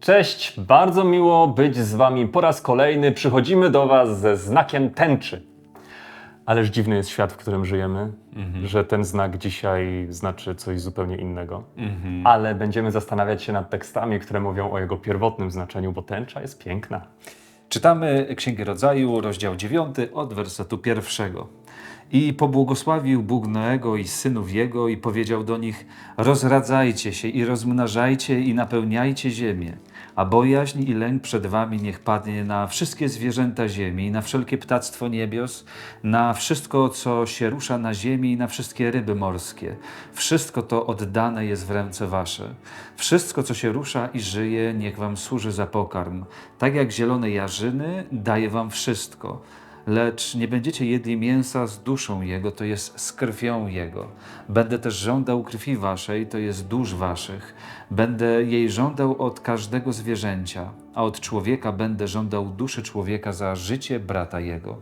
Cześć, bardzo miło być z Wami po raz kolejny. Przychodzimy do Was ze znakiem tęczy. Ależ dziwny jest świat, w którym żyjemy, że ten znak dzisiaj znaczy coś zupełnie innego. Ale będziemy zastanawiać się nad tekstami, które mówią o jego pierwotnym znaczeniu, bo tęcza jest piękna. Czytamy Księgę Rodzaju, rozdział 9, od wersetu pierwszego. I pobłogosławił Bóg Noego i synów jego i powiedział do nich, rozradzajcie się i rozmnażajcie i napełniajcie ziemię, a bojaźń i lęk przed wami niech padnie na wszystkie zwierzęta ziemi, na wszelkie ptactwo niebios, na wszystko, co się rusza na ziemi i na wszystkie ryby morskie. Wszystko to oddane jest w ręce wasze. Wszystko, co się rusza i żyje, niech wam służy za pokarm. Tak jak zielone jarzyny, daje wam wszystko lecz nie będziecie jedli mięsa z duszą Jego, to jest z krwią Jego. Będę też żądał krwi waszej, to jest dusz waszych. Będę jej żądał od każdego zwierzęcia, a od człowieka będę żądał duszy człowieka za życie brata jego.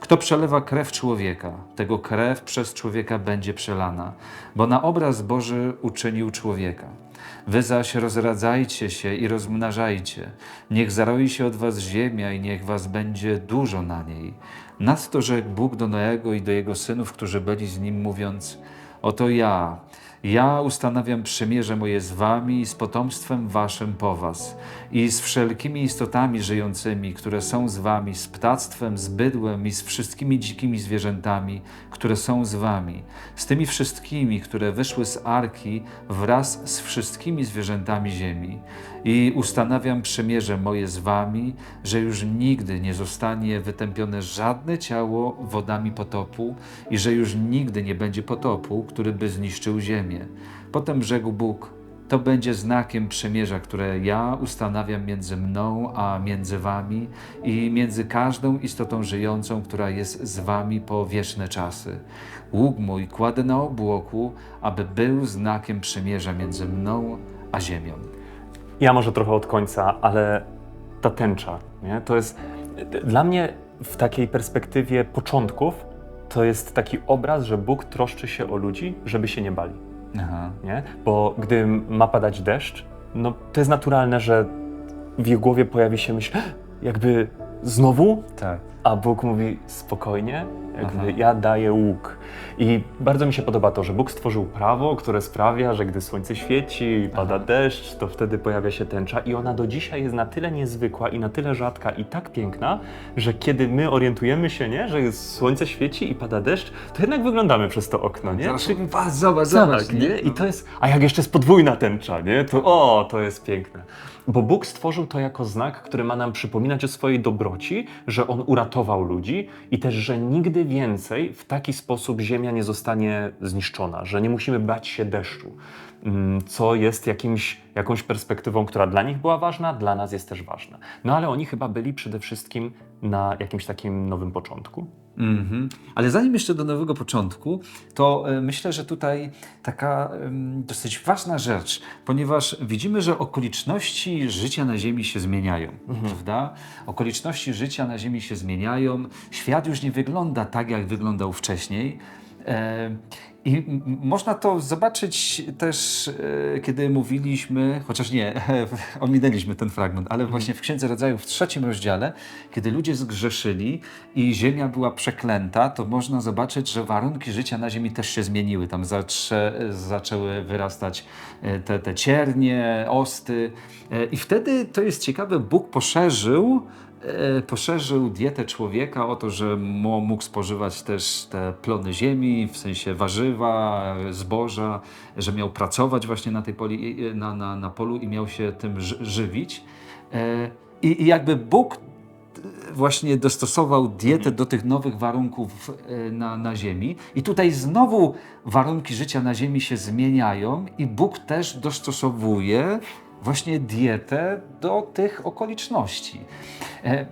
Kto przelewa krew człowieka, tego krew przez człowieka będzie przelana, bo na obraz Boży uczynił człowieka. Wy zaś rozradzajcie się i rozmnażajcie. Niech zaroi się od was ziemia i niech was będzie dużo na niej. Nadto rzekł Bóg do Noego i do jego synów, którzy byli z nim, mówiąc: Oto ja, ja ustanawiam przymierze moje z wami i z potomstwem waszym po was, i z wszelkimi istotami żyjącymi, które są z wami, z ptactwem, z bydłem i z wszystkimi dzikimi zwierzętami, które są z wami, z tymi wszystkimi, które wyszły z arki wraz z wszystkimi zwierzętami ziemi. I ustanawiam przymierze moje z wami, że już nigdy nie zostanie wytępione żadne ciało wodami potopu i że już nigdy nie będzie potopu, który by zniszczył ziemię. Potem rzekł Bóg, to będzie znakiem przymierza, które ja ustanawiam między mną a między wami i między każdą istotą żyjącą, która jest z wami po wieczne czasy. Łuk mój kładę na obłoku, aby był znakiem przymierza między mną a ziemią. Ja może trochę od końca, ale ta tęcza, nie? to jest dla mnie w takiej perspektywie początków, to jest taki obraz, że Bóg troszczy się o ludzi, żeby się nie bali. Aha. nie? Bo gdy ma padać deszcz, no to jest naturalne, że w jej głowie pojawi się myśl, jakby znowu? Tak. A Bóg mówi spokojnie, jakby Aha. ja daję łuk. I bardzo mi się podoba to, że Bóg stworzył prawo, które sprawia, że gdy słońce świeci, pada deszcz, to wtedy pojawia się tęcza i ona do dzisiaj jest na tyle niezwykła i na tyle rzadka i tak piękna, że kiedy my orientujemy się, nie, że słońce świeci i pada deszcz, to jednak wyglądamy przez to okno, nie? Zobacz, patrz, zobacz, zobacz. Tak, nie? I to jest, a jak jeszcze jest podwójna tęcza, nie? To o, to jest piękne. Bo Bóg stworzył to jako znak, który ma nam przypominać o swojej dobroci, że On uratował ludzi i też, że nigdy więcej w taki sposób ziemia nie zostanie zniszczona, że nie musimy bać się deszczu, mm, co jest jakimś, jakąś perspektywą, która dla nich była ważna, dla nas jest też ważna. No ale oni chyba byli przede wszystkim na jakimś takim nowym początku. Mhm. Ale zanim jeszcze do nowego początku, to e, myślę, że tutaj taka dosyć ważna rzecz, ponieważ widzimy, że okoliczności życia na Ziemi się zmieniają, prawda? Okoliczności życia na Ziemi się zmieniają, świat już nie wygląda tak, jak wyglądał wcześniej. I można to zobaczyć też, e, kiedy mówiliśmy, chociaż nie, ominęliśmy ten fragment, ale właśnie w Księdze Rodzaju w trzecim rozdziale, kiedy ludzie zgrzeszyli i ziemia była przeklęta, to można zobaczyć, że warunki życia na ziemi też się zmieniły. Tam zaczę, zaczęły wyrastać e, te, te ciernie, osty e, i wtedy, to jest ciekawe, Bóg poszerzył poszerzył dietę człowieka o to, że mógł spożywać też te plony ziemi, w sensie warzywa, e, zboża, że miał pracować właśnie na tej poli, e, na, na, na polu i miał się tym ży- żywić. E, I, I jakby Bóg e, właśnie dostosował dietę do tych nowych warunków e, na, na ziemi. I tutaj znowu warunki życia na ziemi się zmieniają i Bóg też dostosowuje właśnie dietę do tych okoliczności. E,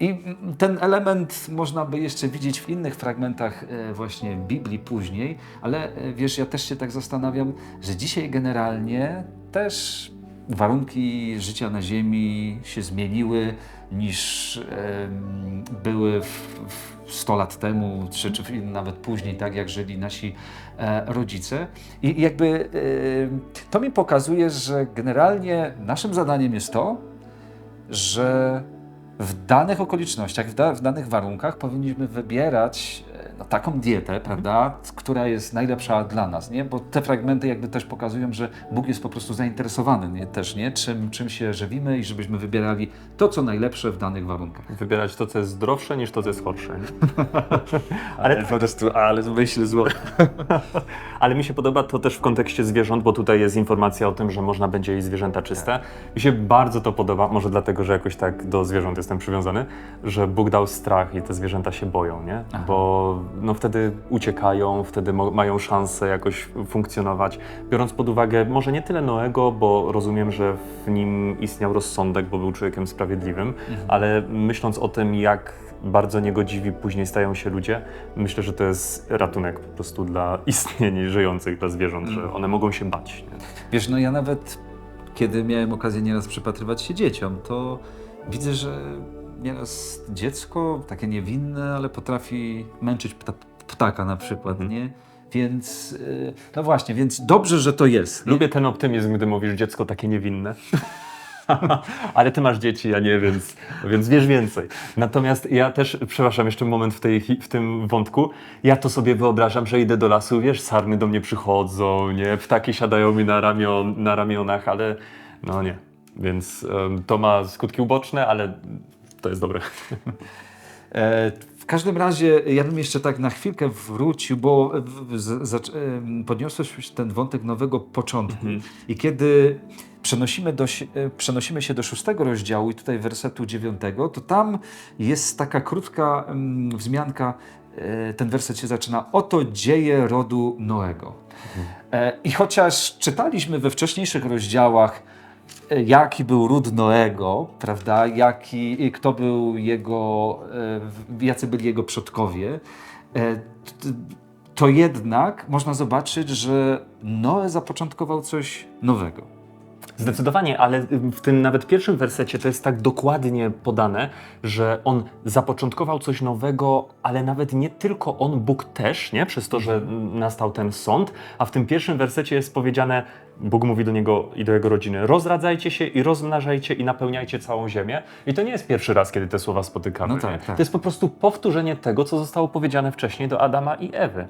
i- ten element można by jeszcze widzieć w innych fragmentach e, właśnie Biblii później, ale e, wiesz, ja też się tak zastanawiam, że dzisiaj generalnie też warunki życia na Ziemi się zmieniły niż były w, w 100 lat temu, czy, czy nawet później, tak jak żyli nasi e, rodzice. I jakby e, to mi pokazuje, że generalnie naszym zadaniem jest to, że w danych okolicznościach, w, da, w danych warunkach powinniśmy wybierać no, taką dietę, prawda, która jest najlepsza dla nas, nie? Bo te fragmenty jakby też pokazują, że Bóg jest po prostu zainteresowany nie? też, nie? Czym, czym się żywimy i żebyśmy wybierali to, co najlepsze w danych warunkach. Wybierać to, co jest zdrowsze, niż to, co jest. Nie? Ale po prostu, ale myśl zło. Ale mi się podoba to też w kontekście zwierząt, bo tutaj jest informacja o tym, że można będzie jeść zwierzęta czyste. Mi się bardzo to podoba, może dlatego, że jakoś tak do zwierząt jestem przywiązany, że Bóg dał strach i te zwierzęta się boją, nie? Aha. Bo no, wtedy uciekają, wtedy mają szansę jakoś funkcjonować. Biorąc pod uwagę może nie tyle Noego, bo rozumiem, że w nim istniał rozsądek, bo był człowiekiem sprawiedliwym, ale myśląc o tym, jak bardzo niegodziwi później stają się ludzie, myślę, że to jest ratunek po prostu dla istnień żyjących, dla zwierząt, że one mogą się bać. Nie? Wiesz, no ja nawet, kiedy miałem okazję nieraz przypatrywać się dzieciom, to widzę, że nieraz dziecko, takie niewinne, ale potrafi męczyć pta, ptaka na przykład, Mhm. nie? Więc, y, no właśnie, więc dobrze, że to jest. nie? Lubię ten optymizm, gdy mówisz dziecko takie niewinne. Ale ty masz dzieci, ja nie, więc, więc wiesz więcej. Natomiast ja też, przepraszam, jeszcze moment w, tej, w tym wątku. Ja to sobie wyobrażam, że idę do lasu, wiesz, sarny do mnie przychodzą, nie, ptaki siadają mi na, ramion, na ramionach, ale no nie. Więc em, to ma skutki uboczne, ale to jest dobre. E, W każdym razie ja bym jeszcze tak na chwilkę wrócił, bo podniosłeś ten wątek nowego początku. I kiedy przenosimy, do, e, przenosimy się do szóstego rozdziału i tutaj wersetu dziewiątego, to tam jest taka krótka wzmianka, e, ten werset się zaczyna, oto dzieje rodu Noego. E, I chociaż czytaliśmy we wcześniejszych rozdziałach, jaki był ród Noego, prawda, jaki, kto był jego, e, jacy byli jego przodkowie, e, to jednak można zobaczyć, że Noe zapoczątkował coś nowego. Zdecydowanie, ale w tym nawet pierwszym wersecie to jest tak dokładnie podane, że on zapoczątkował coś nowego, ale nawet nie tylko on, Bóg też, nie? Przez to, że nastał ten sąd, a w tym pierwszym wersecie jest powiedziane, Bóg mówi do niego i do jego rodziny, rozradzajcie się i rozmnażajcie i napełniajcie całą ziemię. I to nie jest pierwszy raz, kiedy te słowa spotykamy. No tak, tak. To jest po prostu powtórzenie tego, co zostało powiedziane wcześniej do Adama i Ewy.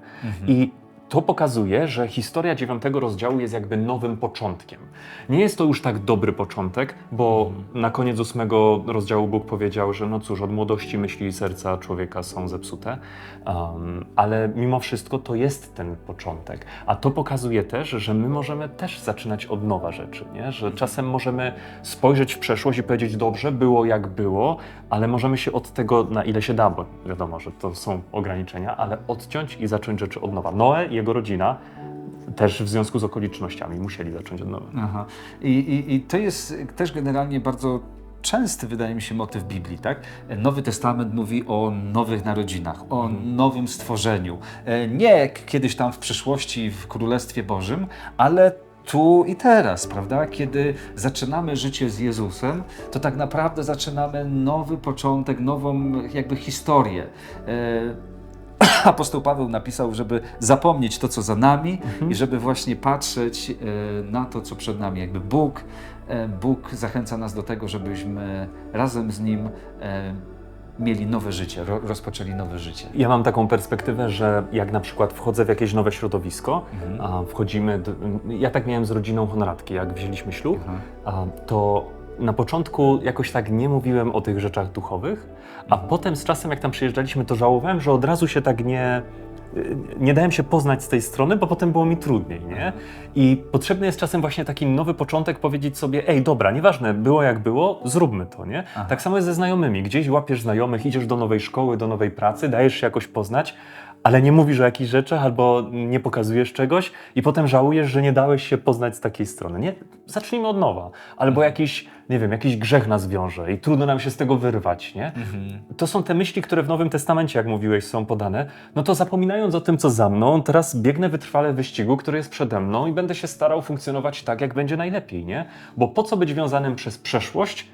I to pokazuje, że historia dziewiątego rozdziału jest jakby nowym początkiem. Nie jest to już tak dobry początek, bo na koniec ósmego rozdziału Bóg powiedział, że no cóż, od młodości myśli i serca człowieka są zepsute, um, ale mimo wszystko to jest ten początek. A to pokazuje też, że my możemy też zaczynać od nowa rzeczy, nie? że czasem możemy spojrzeć w przeszłość i powiedzieć, dobrze, było jak było, ale możemy się od tego, na ile się da, bo wiadomo, że to są ograniczenia, ale odciąć i zacząć rzeczy od nowa. Noe jego rodzina też w związku z okolicznościami musieli zacząć od nowa. Aha. I, i, I to jest też generalnie bardzo częsty, wydaje mi się, motyw Biblii, tak? Nowy Testament mówi o nowych narodzinach, o nowym stworzeniu. E, Nie kiedyś tam w przyszłości w Królestwie Bożym, ale tu i teraz, prawda? Kiedy zaczynamy życie z Jezusem, to tak naprawdę zaczynamy nowy początek, nową jakby historię. Apostoł Paweł napisał, żeby zapomnieć to, co za nami i żeby właśnie patrzeć e, na to, co przed nami. Jakby Bóg, e, Bóg zachęca nas do tego, żebyśmy razem z Nim e, mieli nowe życie, ro, rozpoczęli nowe życie. Ja mam taką perspektywę, że jak na przykład wchodzę w jakieś nowe środowisko, a wchodzimy, d- ja tak miałem z rodziną Honoratki, jak wzięliśmy ślub, a, to na początku jakoś tak nie mówiłem o tych rzeczach duchowych, a potem z czasem jak tam przyjeżdżaliśmy, to żałowałem, że od razu się tak nie, nie dałem się poznać z tej strony, bo potem było mi trudniej, nie? I potrzebny jest czasem właśnie taki nowy początek, powiedzieć sobie, ej, dobra, nieważne, było jak było, zróbmy to, nie? Tak samo jest ze znajomymi. Gdzieś łapiesz znajomych, idziesz do nowej szkoły, do nowej pracy, dajesz się jakoś poznać, ale nie mówisz o jakichś rzeczach albo nie pokazujesz czegoś i potem żałujesz, że nie dałeś się poznać z takiej strony. Nie? Zacznijmy od nowa. Albo jakiś, nie wiem, jakiś grzech nas wiąże i trudno nam się z tego wyrwać, nie? To są te myśli, które w Nowym Testamencie, jak mówiłeś, są podane. No to zapominając o tym, co za mną, teraz biegnę wytrwale wyścigu, który jest przede mną i będę się starał funkcjonować tak, jak będzie najlepiej, nie? Bo po co być wiązanym przez przeszłość,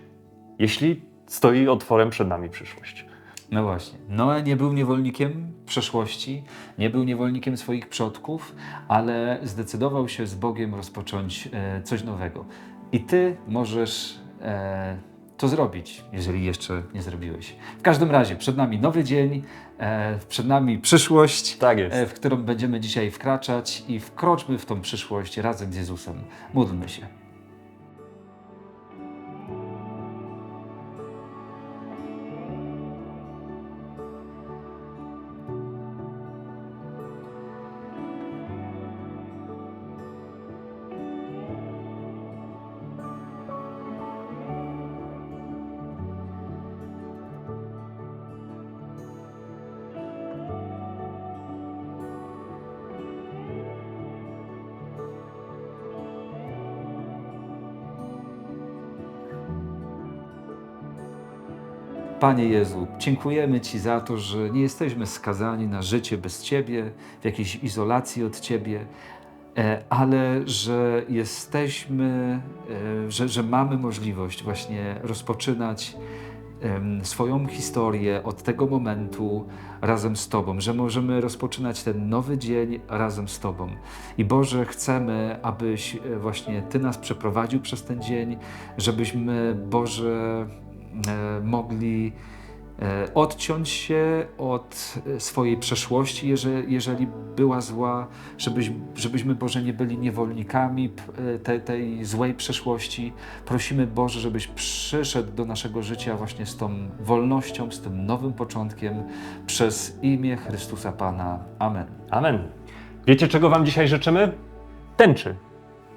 jeśli stoi otworem przed nami przyszłość? No właśnie. Noe nie był niewolnikiem przeszłości, nie był niewolnikiem swoich przodków, ale zdecydował się z Bogiem rozpocząć e, coś nowego. I ty możesz e, to zrobić, jeżeli jeszcze nie zrobiłeś. W każdym razie, przed nami nowy dzień, e, przed nami przyszłość, Tak e, w którą będziemy dzisiaj wkraczać i wkroczmy w tą przyszłość razem z Jezusem. Módlmy się. Panie Jezu, dziękujemy Ci za to, że nie jesteśmy skazani na życie bez Ciebie, w jakiejś izolacji od Ciebie, e, ale że jesteśmy, e, że, że mamy możliwość właśnie rozpoczynać swoją historię od tego momentu razem z Tobą, że możemy rozpoczynać ten nowy dzień razem z Tobą. I Boże, chcemy, abyś e, właśnie Ty nas przeprowadził przez ten dzień, żebyśmy, Boże, mogli e, odciąć się od e, swojej przeszłości, jeżeli, była zła, żebyś, żebyśmy, Boże, nie byli niewolnikami e, tej, tej złej przeszłości. Prosimy, Boże, żebyś przyszedł do naszego życia właśnie z tą wolnością, z tym nowym początkiem przez imię Chrystusa Pana. Amen. Amen. Wiecie, czego Wam dzisiaj życzymy? Tęczy.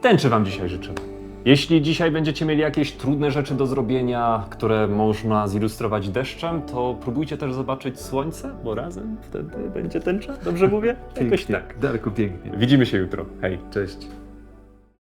Tęczy Wam dzisiaj życzymy. Jeśli dzisiaj będziecie mieli jakieś trudne rzeczy do zrobienia, które można zilustrować deszczem, to próbujcie też zobaczyć słońce, bo razem wtedy będzie tęcza. Dobrze mówię? Jakoś tak. Darku, pięknie. Widzimy się jutro. Hej. Cześć.